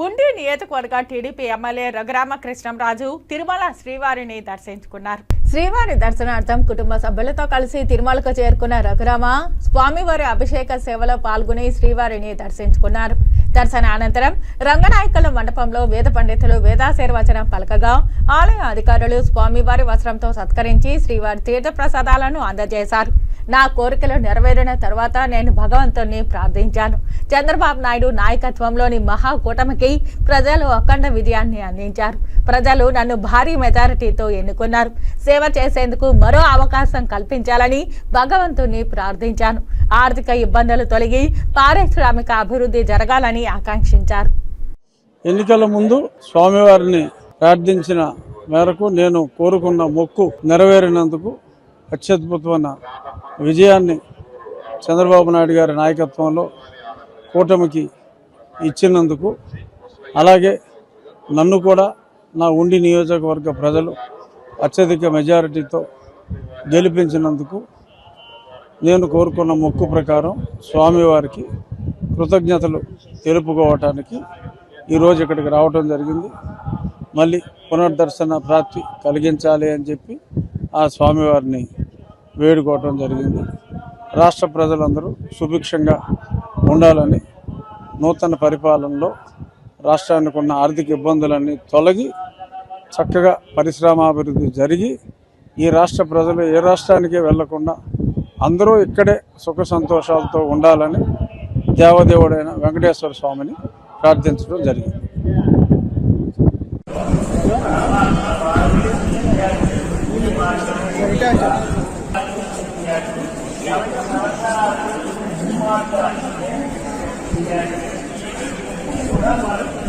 ఉండి నియోజకవర్గ TDP MLA Raghurama Krishnam Raju Tirumala శ్రీవారిని దర్శించుకున్నారు. శ్రీవారి దర్శనార్థం కుటుంబ సభ్యులతో కలిసి తిరుమలకు చేరుకున్న రఘురామ స్వామివారి అభిషేక సేవలో పాల్గొని శ్రీవారిని దర్శించుకున్నారు. దర్శన అనంతరం రంగనాయకుల మండపంలో వేద పండితులు వేదాశీర్వచనం పలకగా ఆలయ అధికారులు స్వామివారి వస్త్రంతో సత్కరించి శ్రీవారి తీర్థ ప్రసాదాలను అందజేశారు. నా కోరికలు నెరవేరిన తర్వాత నేను భగవంతుణ్ణి ప్రార్థించాను. చంద్రబాబు నాయుడు నాయకత్వంలోని మహాకూటమికి ప్రజలు అఖండ విజయాన్ని అందించారు. ప్రజలు నన్ను భారీ మెజారిటీతో ఎన్నుకున్నారు. సేవ చేసేందుకు మరో అవకాశం కల్పించాలని భగవంతుణ్ణి ప్రార్థించాను. ఆర్థిక ఇబ్బందులు తొలగి పారిశ్రామిక అభివృద్ధి జరగాలని ఆకాంక్షించారు. ఎన్నికల ముందు స్వామివారిని ప్రార్థించిన మేరకు నేను కోరుకున్న మొక్కు నెరవేరినందుకు అత్యద్భుతమైన విజయాన్ని చంద్రబాబు నాయుడు గారి నాయకత్వంలో కూటమికి ఇచ్చినందుకు అలాగే నన్ను కూడా నా ఉండి నియోజకవర్గ ప్రజలు అత్యధిక మెజారిటీతో గెలిపించినందుకు నేను కోరుకున్న మొక్కు ప్రకారం స్వామివారికి కృతజ్ఞతలు తెలుపుకోవటానికి ఈరోజు ఇక్కడికి రావటం జరిగింది. మళ్ళీ పునర్దర్శన ప్రాప్తి కలిగించాలి అని చెప్పి ఆ స్వామివారిని వేడుకోవటం జరిగింది. రాష్ట్ర ప్రజలందరూ సుభిక్షంగా ఉండాలని నూతన పరిపాలనలో రాష్ట్రానికి ఉన్న ఆర్థిక ఇబ్బందులన్నీ తొలగి చక్కగా పరిశ్రమాభివృద్ధి జరిగి ఈ రాష్ట్ర ప్రజలు ఏ రాష్ట్రానికి వెళ్ళకుండా అందరూ ఇక్కడే సుఖ సంతోషాలతో ఉండాలని దేవదేవుడైన వెంకటేశ్వర స్వామిని ప్రార్థించడం జరిగింది. Thank you.